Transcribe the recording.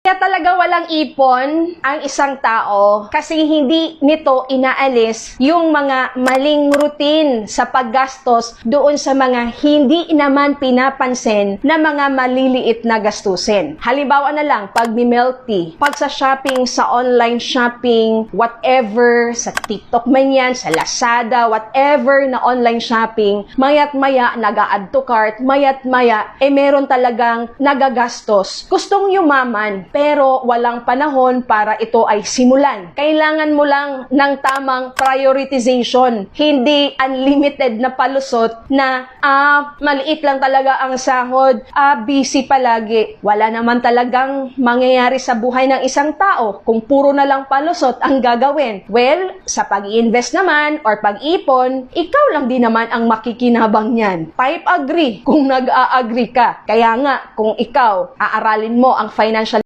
Kaya talaga walang ipon ang isang tao kasi hindi nito inaalis yung mga maling routine sa paggastos doon sa mga hindi naman pinapansin na mga maliliit na gastusin. Halimbawa na lang, pag milk tea, pag sa shopping, sa online shopping, whatever, sa TikTok man yan, sa Lazada, whatever na online shopping, mayat maya nag-add to cart, mayat maya, eh meron talagang nagagastos. Gustong yumaman, pero walang panahon para ito ay simulan. Kailangan mo lang ng tamang prioritization, hindi unlimited na palusot na ah, maliit lang talaga ang sahod, ah, busy palagi. Wala naman talagang mangyayari sa buhay ng isang tao kung puro na lang palusot ang gagawin. Well, sa pag-i-invest naman or pag-ipon, ikaw lang din naman ang makikinabang niyan. Type agree kung nag-a-agree ka. Kaya nga, kung ikaw aaralin mo ang financial